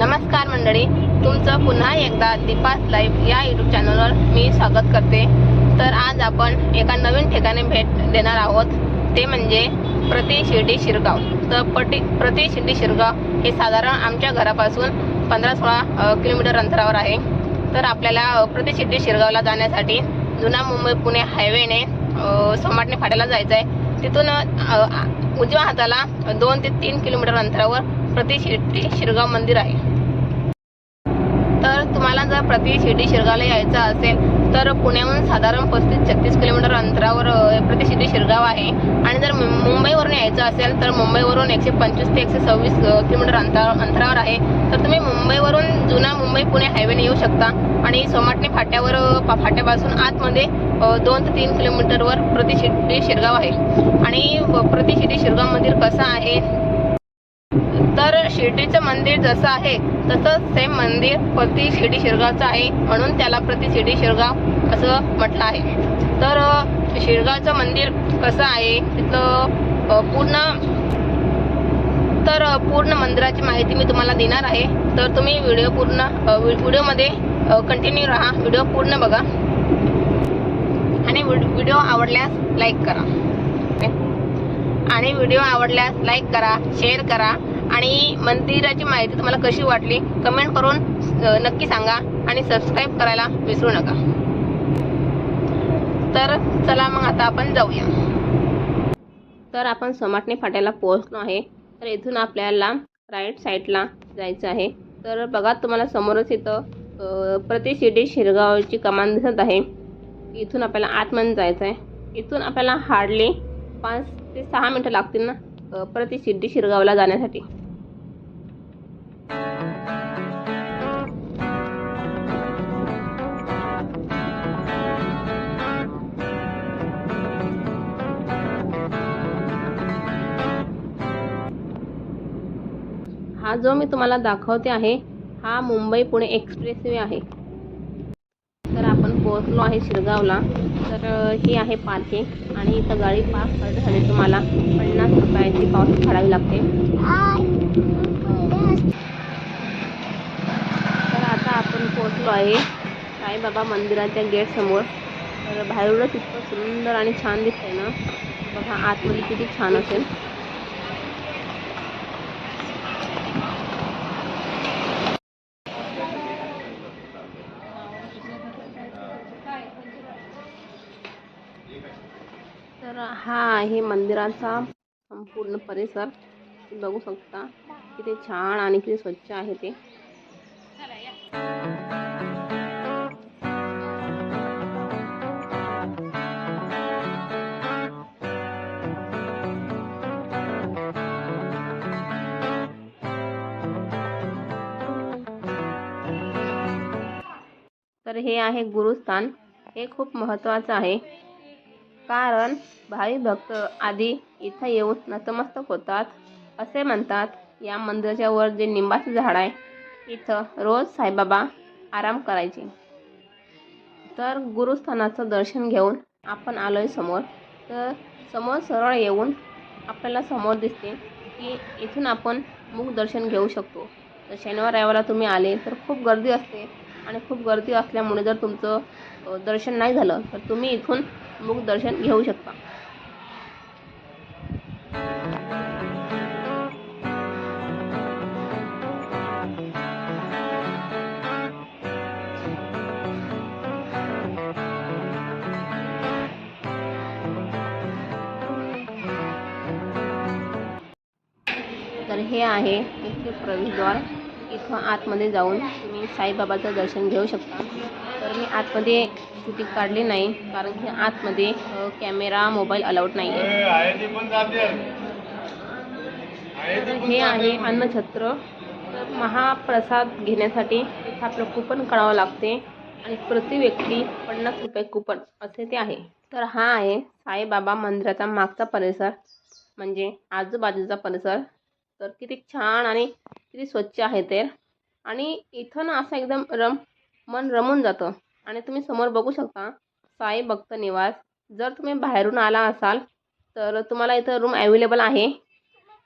नमस्कार मंडळी तुमचं पुन्हा एकदा दीपास लाईव्ह या यूट्यूब चॅनलवर मी स्वागत करते. तर आज आपण एका नवीन ठिकाणी भेट देणार आहोत. ते म्हणजे प्रति शिर्डी शिरगाव. तर पटी प्रति शिर्डी शिरगाव हे साधारण आमच्या घरापासून पंधरा सोळा किलोमीटर अंतरावर आहे. तर आपल्याला प्रति शिर्डी शिरगावला जाण्यासाठी जुना मुंबई पुणे हायवेने सोमाटणे फाट्याला जायचं आहे तिथून उजव्या हाताला दोन ते तीन किलोमीटर अंतरावर प्रति शिर्डी शिरगाव मंदिर आहे. जर प्रति शिर्डी शिरगावला यायचं असेल तर पुण्याहून साधारण पस्तीस छत्तीस किलोमीटर अंतरावर अ, प्रति शिर्डी शिरगाव आहे. आणि जर मुंबईवरून यायचं असेल तर मुंबईवरून एकशे पंचवीस ते एकशे सव्वीस किलोमीटर अंतर अंतरावर आहे. तर तुम्ही मुंबईवरून जुना मुंबई पुणे हायवेने येऊ शकता. आणि सोमाटणे फाट्यावर पा- फाट्यापासून आतमध्ये दोन ते तीन किलोमीटरवर प्रतिशिर्डी शिरगाव आहे. आणि प्रतिशिर्डी शिरगाव मंदिर कसं आहे मंदिर जसं आहे तसंच सेम मंदिर प्रति शिर्डी शिरगावचं आहे म्हणून त्याला प्रति शिर्डी शिरगाव असं म्हटलं आहे. तर शिरगावचं मंदिर कसं आहे तिथलं पूर्ण तर पूर्ण मंदिराची माहिती मी तुम्हाला देणार आहे. तर तुम्ही व्हिडिओ पूर्ण व्हिडिओमध्ये कंटिन्यू राहा. व्हिडिओ पूर्ण बघा. आणि व्हिड- व्हिडिओ आवडल्यास लाईक करा. आणि व्हिडिओ आवडल्यास लाईक करा शेअर करा. आणि मंदिराची माहिती तुम्हाला कशी वाटली कमेंट करून नक्की सांगा आणि सबस्क्राईब करायला विसरू नका. तर चला मग आता आपण जाऊया. तर आपण समाटणे फाट्याला पोहोचलो आहे. तर इथून आपल्याला राईट साईडला जायचं आहे. तर बघा तुम्हाला समोरच इथं प्रतिशिर्डी प्रति शिर्डी शिरगावची कमान दिसत आहे. इथून आपल्याला आतमध्ये जायचं आहे. इथून आपल्याला हार्डली पाच ते सहा मिनटं लागतील ना प्रति शिर्डी शिरगावला जाण्यासाठी. हा जो मी तुम्हाला दाखवते आहे हा मुंबई पुणे एक्सप्रेसवे आहे. तर आपण पोहोचलो आहे शिरगावला. तर ही आहे पार्किंग आणि इथं गाडी पार्क करण्यासाठी तुम्हाला. पन्नास रुपयाची पावती काढावी लागते. तर आता आपण पोहोचलो आहे साईबाबा मंदिराच्या गेटसमोर तर बाहेरूनच इतकं सुंदर आणि छान दिसतंय ना. बघा आतमध्ये किती छान असेल तर हा आहे मंदिराचा संपूर्ण परिसर. तुम्ही बघू शकता किती छान आणि किती स्वच्छ आहे ते. तर हे आहे गुरुस्थान. हे खूप महत्त्वाचं आहे. कारण भावी भक्त आधी इथं येऊन नतमस्तक होतात असे म्हणतात या मंदिराच्या वर जे निंबाचं झाड आहे इथं रोज साईबाबा आराम करायचे. तर गुरुस्थानाचं दर्शन घेऊन आपण आलो आहे समोर. तर समोर सरळ येऊन आपल्याला समोर दिसते की इथून आपण मुख दर्शन घेऊ शकतो. तर शनिवार रविवारला तुम्ही आले तर खूप गर्दी असते. आणि खूप गर्दी असल्यामुळे जर तुमचं दर्शन नाही झालं तर तुम्ही इथून मुख दर्शन घेऊ शकता. तर हे आहे मुख्य प्रवेशद्वार. इथं आतमध्ये जाऊन तुम्ही साईबाबाचं दर्शन घेऊ शकता. तर मी आतमध्ये शूटिंग काढली नाही कारण की आतमध्ये कॅमेरा मोबाईल अलाउड नाही आहे हे आहे अन्नछत्र. तर महाप्रसाद घेण्यासाठी इथं आपलं कुपन काढावं लागते आणि प्रति व्यक्ती पन्नास रुपये कुपन असे ते आहे. तर हा आहे साईबाबा मंदिराचा मागचा परिसर म्हणजे आजूबाजूचा परिसर. तर किती छान आणि किती स्वच्छ आहे ते. आणि इथं ना असं एकदम रम मन रमून जातं. आणि तुम्ही समोर बघू शकता साई भक्त निवास. जर तुम्ही बाहेरून आला असाल तर तुम्हाला इथं रूम अवेलेबल आहे.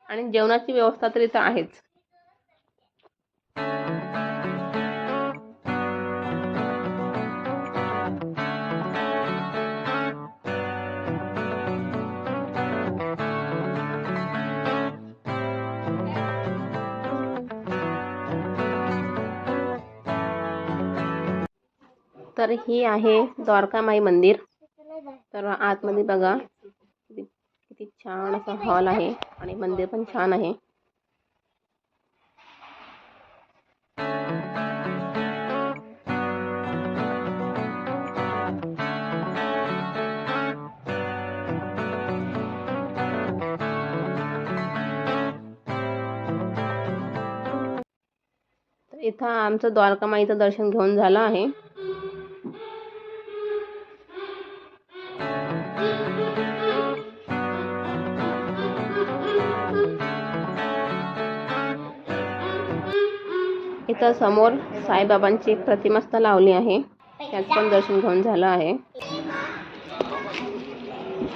आणि जेवणाची व्यवस्था तर इथं आहेच. तर ही आहे द्वारकामाई मंदिर. तर आतमध्ये बघा किती किती छान असा हॉल आहे आणि मंदिर पण छान आहे. तर इथं आमचं द्वारकामाईचं दर्शन घेऊन झालं आहे. तिथं समोर साईबाबांची एक प्रतिमास्था लावली आहे. त्याचं पण दर्शन घेऊन झालं आहे.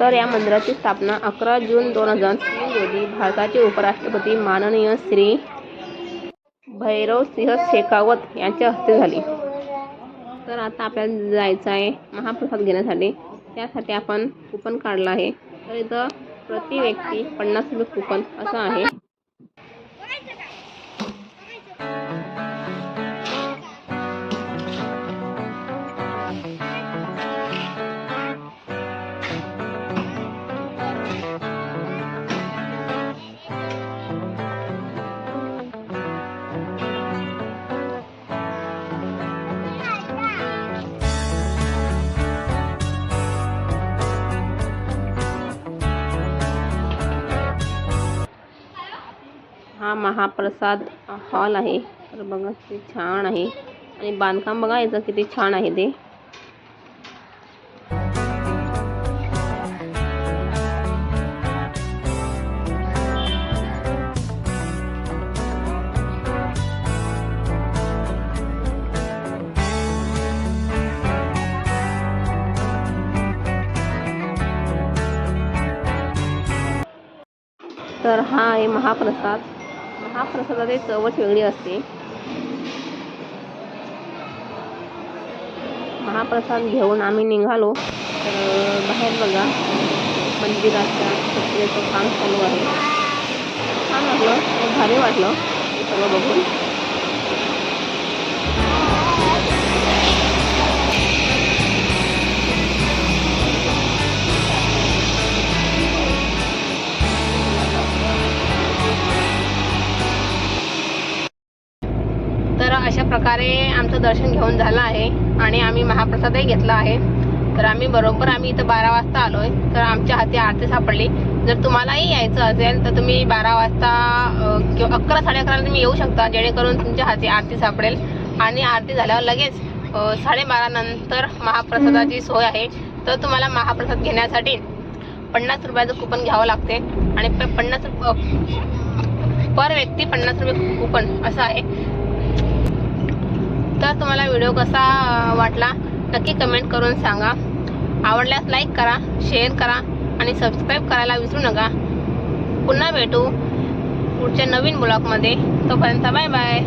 तर या मंदिराची स्थापना अकरा जून दोन हजार तीन रोजी भारताचे उपराष्ट्रपती माननीय श्री भैरव सिंह शेखावत यांच्या हस्ते झाली. तर आता आपल्याला जायचं आहे महाप्रसाद घेण्यासाठी. त्यासाठी आपण कुपन काढलं आहे. तर इथं प्रति व्यक्ती पन्नास रुपये कुपन असं आहे. हा महाप्रसाद हॉल आहे. तर बघा किती छान आहे. आणि बांधकाम बघा याचं किती छान आहे ते. तर हा आहे महाप्रसाद. हा प्रसादाचे चवच वेगळी असते. महाप्रसाद घेऊन आम्ही निघालो. तर बाहेर बघा मंदिराच्या प्रक्रियेचं काम चालू आहे. छान वाटलं भारी वाटलं हे सगळं बघून. दर्शन घेऊन झालं आहे आणि आम्ही महाप्रसादही घेतला आहे. तर आम्ही बरोबर आम्ही इथं बारा वाजता आलो आहे तर आमच्या हाती आरती सापडली. जर तुम्हालाही यायचं असेल तर तुम्ही बारा वाजता किंवा अकरा साडे अकराला तुम्ही येऊ शकता जेणेकरून तुमच्या हाती आरती सापडेल. आणि आरती झाल्यावर लगेच साडेबारा नंतर महाप्रसादाची सोय आहे. तर तुम्हाला महाप्रसाद घेण्यासाठी पन्नास रुपयाचं कुपन घ्यावं लागते. आणि पन्नास पर व्यक्ती पन्नास रुपये कुपन असं आहे. तर तुम्हाला व्हिडिओ कसा वाटला नक्की कमेंट करून सांगा. आवडल्यास लाईक करा शेअर करा आणि सबस्क्राईब करायला विसरू नका. पुन्हा भेटू पुढच्या नवीन ब्लॉगमध्ये तोपर्यंत बाय बाय